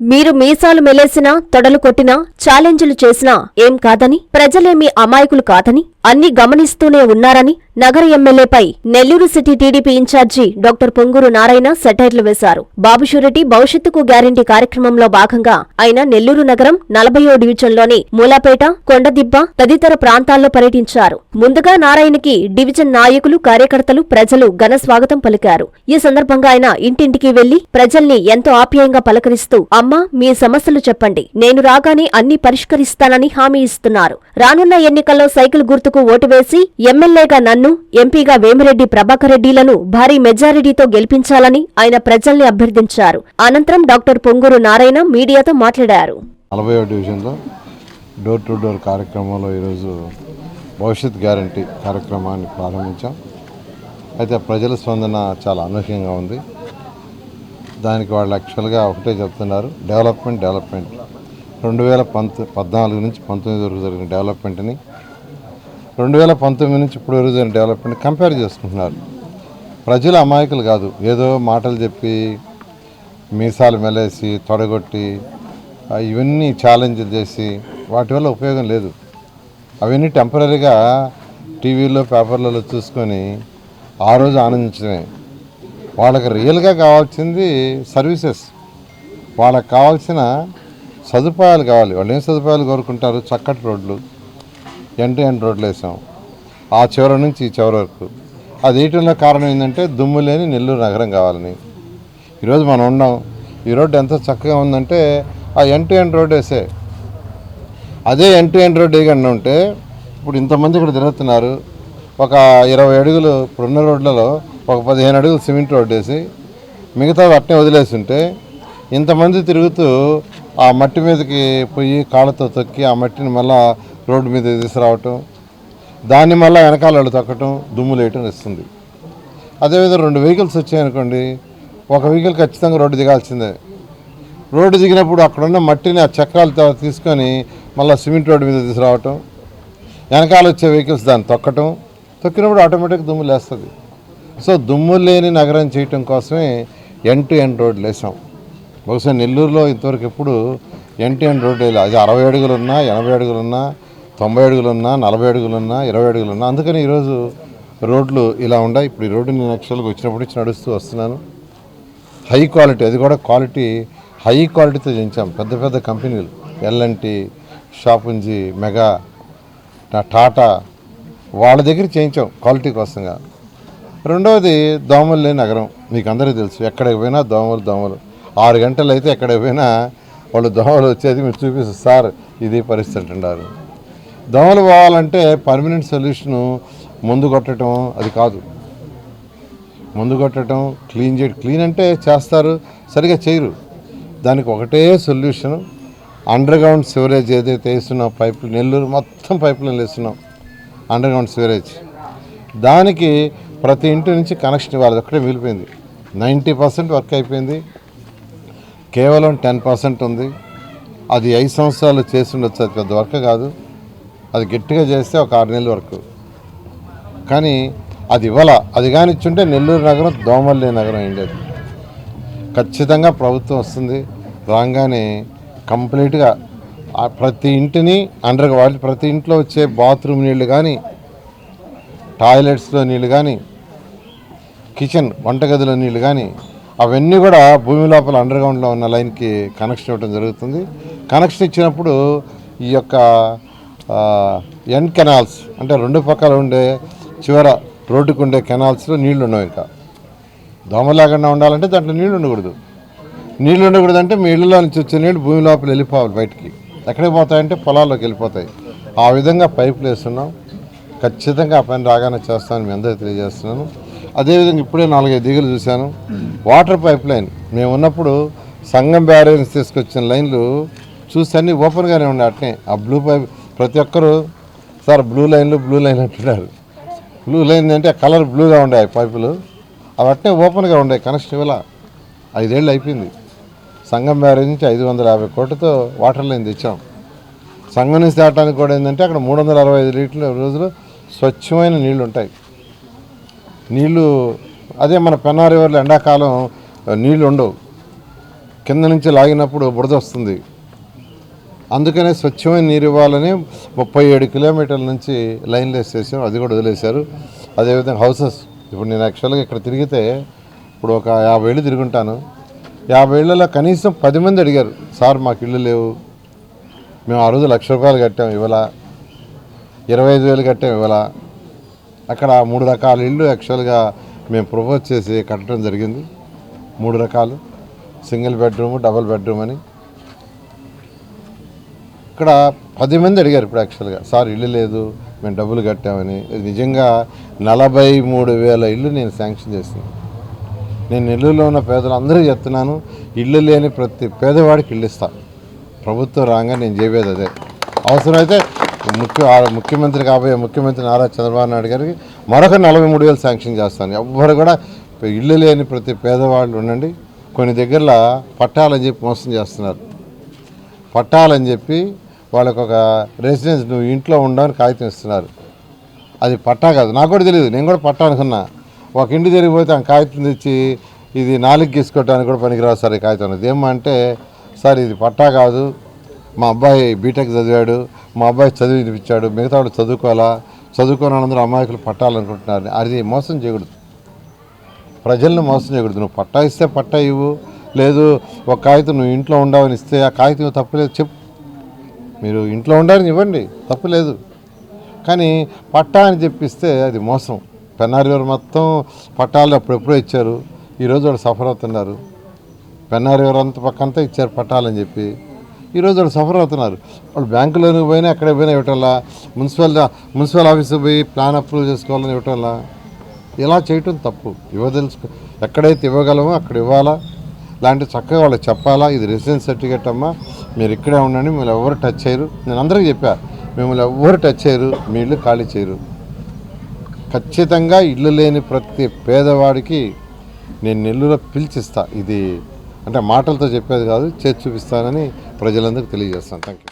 మీరు మీసాలు మెలేసినా తొడలు కొట్టినా ఛాలెంజ్లు చేసినా ఏం కాదని? ప్రజలేమీ అమాయకులు కాదని? అన్ని గమనిస్తూనే ఉన్నారని నగర ఎమ్మెల్యేపై Nellore city TDP incharge doctor Ponguru Narayana సెటైర్లు వేశారు. బాబుషూరిటీ భవిష్యత్తుకు గ్యారంటీ కార్యక్రమంలో భాగంగా ఆయన నెల్లూరు నగరం నలభయో డివిజన్లోని మూలాపేట కొండదిబ్బ తదితర ప్రాంతాల్లో పర్యటించారు. ముందుగా నారాయణకి డివిజన్ నాయకులు కార్యకర్తలు ప్రజలు ఘన స్వాగతం పలికారు. ఈ సందర్భంగా ఆయన ఇంటింటికి వెళ్ళి ప్రజల్ని ఎంతో ఆప్యాయంగా పలకరిస్తూ అమ్మా మీ సమస్యలు చెప్పండి. నేను రాగానే అన్ని పరిష్కరిస్తానని హామీ ఇస్తున్నారు. రానున్న ఎన్నికల్లో సైకిల్ గుర్తుకు ఓటు వేసి ఎమ్మెల్యేగా నన్ను ఎంపీగా వేమిరెడ్డి ప్రభాకర్ రెడ్డిలను భారీ మెజారిటీతో గెలిపించాలని ఆయన ప్రజల్ని అభ్యర్థించారు. అనంతరం డాక్టర్ పొంగూరు నారాయణ మీడియాతో మాట్లాడారు. నలభై డివిజన్లో డోర్ టు డోర్ కార్యక్రమంలో ఈరోజు భవిష్యత్ గ్యారంటీ కార్యక్రమాన్ని ప్రారంభించాం. అయితే ప్రజల స్పందన చాలా అనూహ్యంగా ఉంది. దానికి వాళ్ళు యాక్చువల్గా ఒకటే చెప్తున్నారు డెవలప్మెంట్ డెవలప్మెంట్. రెండు వేల పంత పద్నాలుగు నుంచి పంతొమ్మిది వరకు జరిగిన డెవలప్మెంట్ని రెండు వేల పంతొమ్మిది నుంచి ఇప్పుడు వరకు జరిగిన డెవలప్మెంట్ కంపేర్ చేసుకుంటున్నారు. ప్రజలు అమాయకులు కాదు. ఏదో మాటలు చెప్పి మీసాలు మెలేసి తొడగొట్టి ఇవన్నీ ఛాలెంజ్లు చేసి వాటి వల్ల ఉపయోగం లేదు. అవన్నీ టెంపరీగా టీవీలో పేపర్లలో చూసుకొని ఆ రోజు ఆనందించడమే. వాళ్ళకి రియల్గా కావాల్సింది సర్వీసెస్ వాళ్ళకి కావాల్సిన సదుపాయాలు కావాలి. వాళ్ళు ఏం సదుపాయాలు కోరుకుంటారు? చక్కటి రోడ్లు ఎంటు ఎండ్ రోడ్లు వేసాం. ఆ చివరి నుంచి ఈ చివరి వరకు. అది వేయటంలో కారణం ఏంటంటే దుమ్ము లేని నెల్లూరు నగరం కావాలని. ఈరోజు మనం ఉన్నాం. ఈ రోడ్డు ఎంత చక్కగా ఉందంటే ఆ ఎన్ టు ఎండ్ రోడ్ వేసే. అదే ఎన్ టు ఎండ్ రోడ్ వేయకుండా ఉంటే ఇప్పుడు ఇంతమంది ఇక్కడ తిరుగుతున్నారు. ఒక ఇరవై అడుగులు ఇప్పుడున్న రోడ్లలో ఒక పదిహేను అడుగులు సిమెంట్ రోడ్ వేసి మిగతా అట్నే వదిలేసి ఉంటే ఇంతమంది తిరుగుతూ ఆ మట్టి మీదకి పోయి కాళ్ళతో తొక్కి ఆ మట్టిని మళ్ళా రోడ్డు మీద తీసుకురావటం దాన్ని మళ్ళీ వెనకాల వాళ్ళు తొక్కటం దుమ్ము లేయటం ఇస్తుంది అదేవిధంగా రెండు వెహికల్స్ వచ్చాయనుకోండి ఒక వెహికల్ ఖచ్చితంగా రోడ్డు దిగాల్సిందే. రోడ్డు దిగినప్పుడు అక్కడున్న మట్టిని ఆ చక్రాలతో తీసుకొని మళ్ళీ సిమెంట్ రోడ్డు మీద తీసుకురావటం వెనకాల వచ్చే వెహికల్స్ దాన్ని తొక్కటం తొక్కినప్పుడు ఆటోమేటిక్ దుమ్ము లేస్తుంది. సో దుమ్ము లేని నగరం చేయటం కోసమే ఎన్ టు ఎన్ రోడ్లు వేసాం బహుశా నెల్లూరులో ఇంతవరకు ఎప్పుడు ఎన్ టు ఎన్ రోడ్డు వేయాలి. అది అరవై అడుగులు ఉన్నా ఎనభై అడుగులు ఉన్నా తొంభై అడుగులున్నా నలభై అడుగులున్నా ఇరవై అడుగులు ఉన్నా అందుకని ఈరోజు రోడ్లు ఇలా ఉన్నాయి ఇప్పుడు ఈ రోడ్డు నేను యాక్చువల్గా వచ్చినప్పటి నుంచి నడుస్తూ వస్తున్నాను. హై క్వాలిటీ అది కూడా క్వాలిటీ హై క్వాలిటీతో చేయించాం. పెద్ద పెద్ద కంపెనీలు ఎల్ఎన్టీ షాపుంజి మెగా టాటా వాళ్ళ దగ్గర చేయించాం క్వాలిటీ కోసంగా. రెండవది దోమలు లేని నగరం మీకు అందరికీ తెలుసు. ఎక్కడికి పోయినా దోమలు దోమలు. ఆరు గంటలు అయితే ఎక్కడికి పోయినా వాళ్ళు దోమలు వచ్చేది మీరు చూపిస్తారు. సార్ ఇది పరిస్థితి అంటున్నారు. దోమలు పోవాలంటే పర్మనెంట్ సొల్యూషను ముందు కొట్టడం అది కాదు. ముందు కొట్టడం క్లీన్ చేయడం క్లీన్ అంటే చేస్తారు సరిగా చేయరు. దానికి ఒకటే సొల్యూషన్ అండర్ గ్రౌండ్ సివరేజ్ ఏదైతే వేస్తున్నాం పైపులు నెల్లూరు మొత్తం పైపులను వేస్తున్నాం అండర్గ్రౌండ్ సివరేజ్ దానికి ప్రతి ఇంటి నుంచి కనెక్షన్ ఇవ్వాలి ఒకటే మిగిలిపోయింది. నైంటీ పర్సెంట్ వర్క్ అయిపోయింది. కేవలం టెన్ పర్సెంట్ ఉంది. అది ఐదు సంవత్సరాలు చేసి ఉండొచ్చు అది పెద్ద వర్క్ కాదు. అది గట్టిగా చేస్తే ఒక ఆరు నెలల వరకు. కానీ అది ఇవ్వాల. అది కానీ ఇచ్చుంటే నెల్లూరు నగరం దోమల్లి నగరం అయింది అది. ఖచ్చితంగా ప్రభుత్వం వస్తుంది. రాగానే కంప్లీట్గా ప్రతి ఇంటిని అండర్ వాళ్ళు ప్రతి ఇంట్లో వచ్చే బాత్రూమ్ నీళ్ళు కానీ టాయిలెట్స్లో నీళ్ళు కానీ కిచెన్ వంటగదిలో నీళ్ళు కానీ అవన్నీ కూడా భూమి లోపల అండర్గ్రౌండ్లో ఉన్న లైన్కి కనెక్షన్ ఇవ్వడం జరుగుతుంది. కనెక్షన్ ఇచ్చినప్పుడు ఈ యొక్క ఎన్ కెనాల్స్ అంటే రెండు పక్కల ఉండే చివర రోడ్డుకు ఉండే కెనాల్స్లో నీళ్ళు ఉండవు ఇంకా. దోమ ఉండాలంటే దాంట్లో నీళ్ళు ఉండకూడదు. నీళ్ళు ఉండకూడదు అంటే మీ ఇళ్ళలో నుంచి వచ్చే నీళ్ళు భూమి లోపల వెళ్ళిపోవాలి బయటికి. ఎక్కడికి పోతాయంటే పొలాల్లోకి వెళ్ళిపోతాయి. ఆ విధంగా పైపులు వేస్తున్నాం. ఖచ్చితంగా ఆ పని రాగానే చేస్తామని మీ అందరికీ తెలియజేస్తున్నాను. అదేవిధంగా ఇప్పుడే నాలుగైదు దిగులు చూశాను. వాటర్ పైప్ లైన్ మేము ఉన్నప్పుడు సంగం బ్యారేజ్ తీసుకొచ్చిన లైన్లు చూస్తే అన్నీ ఓపెన్గానే ఉన్నాయి అట్నే. ఆ బ్లూ పైప్ ప్రతి ఒక్కరు సార్ బ్లూ లైన్లు బ్లూ లైన్ అంటున్నారు. బ్లూ లైన్ అంటే కలర్ బ్లూగా ఉండే పైపులు. అవి అట్టే ఓపెన్గా ఉండే కనెక్షన్ ఇవ్వాల ఐదేళ్ళు అయిపోయింది. సంఘం బ్యారేజ్ నుంచి ఐదు వందల యాభై కోట్లతో వాటర్ లైన్ తెచ్చాం. సంఘం నుంచి దాటానికి కూడా ఏంటంటే అక్కడ మూడు వందల అరవై ఐదు లీటర్ల రోజులు స్వచ్ఛమైన నీళ్ళు ఉంటాయి. నీళ్ళు అదే మన పెన్నా రివర్లో ఎండాకాలం నీళ్ళు ఉండవు. కింద నుంచి లాగినప్పుడు బురద వస్తుంది. అందుకనే స్వచ్ఛమైన నీరు ఇవ్వాలని ముప్పై ఏడు కిలోమీటర్ల నుంచి లైన్లు వేసేసాం అది కూడా వదిలేశారు. అదేవిధంగా హౌసెస్ ఇప్పుడు నేను యాక్చువల్గా ఇక్కడ తిరిగితే ఇప్పుడు ఒక యాభై ఏళ్ళు తిరుగుంటాను. యాభై ఏళ్ళలో కనీసం పది మంది అడిగారు సార్ మాకు ఇల్లు లేవు. మేము ఆ రోజు లక్ష రూపాయలు కట్టాం ఇవాళ ఇరవై ఐదు వేలు కట్టాం ఇవాళ. అక్కడ మూడు రకాల ఇళ్ళు యాక్చువల్గా మేము ప్రపోజ్ చేసి కట్టడం జరిగింది. మూడు రకాలు. సింగిల్ బెడ్రూమ్ డబుల్ బెడ్రూమ్ అని ఇక్కడ పది మంది అడిగారు ఇప్పుడు యాక్చువల్గా సార్ ఇల్లు లేదు మేము డబ్బులు కట్టామని. ఇది నిజంగా నలభై మూడు వేల ఇల్లు నేను శాంక్షన్ చేసింది నేను నెల్లూరులో ఉన్న పేదలందరూ చెప్తున్నాను ఇల్లు లేని ప్రతి పేదవాడికి ఇల్లు ఇస్తా. ప్రభుత్వం రాగా నేను చెప్పేది అదే. అవసరమైతే ముఖ్య ముఖ్యమంత్రి కాబోయే ముఖ్యమంత్రి నారా చంద్రబాబు నాయుడు గారికి మరొక నలభై మూడు వేలు శాంక్షన్ చేస్తాను. ఎవ్వరు కూడా ఇల్లు లేని ప్రతి పేదవాళ్ళు ఉండండి. కొన్ని దగ్గరలో పట్టాలని చెప్పి మోసం చేస్తున్నారు. పట్టాలని చెప్పి వాళ్ళకు ఒక రెసిడెన్స్ నువ్వు ఇంట్లో ఉండవని కాగితం ఇస్తున్నారు. అది పట్టా కాదు. నాకు కూడా తెలియదు నేను కూడా పట్టా అనుకున్నా. ఒక ఇంటి జరిగిపోతే ఆ కాగితం తెచ్చి ఇది నాలుగు గీసుకోవడానికి కూడా పనికిరాదు సార్ ఈ కాగితం. ఇది ఏమంటే సార్ ఇది పట్టా కాదు. మా అబ్బాయి బీటెక్ చదివాడు. మా అబ్బాయి చదివి వినిపించాడు. మిగతా వాళ్ళు చదువుకోవాలా? చదువుకోని అందరూ అమాయకులు పట్టాలనుకుంటున్నారు. అది మోసం చేయకూడదు. ప్రజలను మోసం చేయకూడదు. నువ్వు పట్టా ఇస్తే పట్టా ఇవ్వు. లేదు ఒక కాగితం నువ్వు ఇంట్లో ఉండవని ఇస్తే ఆ కాగితం తప్పులేదు చెప్పు. మీరు ఇంట్లో ఉండాలని ఇవ్వండి తప్పులేదు కానీ పట్టా అని చెప్పిస్తే అది మోసం. పెన్నారివారు మొత్తం పట్టాలు అప్పుడెప్పుడో ఇచ్చారు. ఈరోజు వాళ్ళు సఫర్ అవుతున్నారు. పెన్నారివారు అంత పక్కంతా ఇచ్చారు పట్టాలని చెప్పి. ఈరోజు వాళ్ళు సఫర్ అవుతున్నారు. వాళ్ళు బ్యాంకులోనికి పోయినా ఎక్కడ పోయినా ఇవ్వటంలా? మున్సిపల్ మున్సిపల్ ఆఫీస్కి పోయి ప్లాన్ అప్రూవ్ చేసుకోవాలని ఇవ్వటంలా? ఇలా చేయటం తప్పు. ఇవ్వదలుచుకో ఎక్కడైతే ఇవ్వగలమో అక్కడ ఇవ్వాలా? లాంటి చక్కగా వాళ్ళకి చెప్పాలా? ఇది రెసిడెన్స్ సర్టిఫికేట్ అమ్మా. మీరు ఇక్కడే ఉండండి మిమ్మల్ని ఎవరు టచ్ చేయరు. నేను అందరికీ చెప్పా మిమ్మల్ని ఎవరు టచ్ చేయరు మీ ఇల్లు ఖాళీ చేయరు. ఖచ్చితంగా ఇల్లు లేని ప్రతి పేదవాడికి నేను నెల్లూరులో పిలిచిస్తా. ఇది అంటే మాటలతో చెప్పేది కాదు చేసి చూపిస్తానని ప్రజలందరికీ తెలియజేస్తాను. Thank you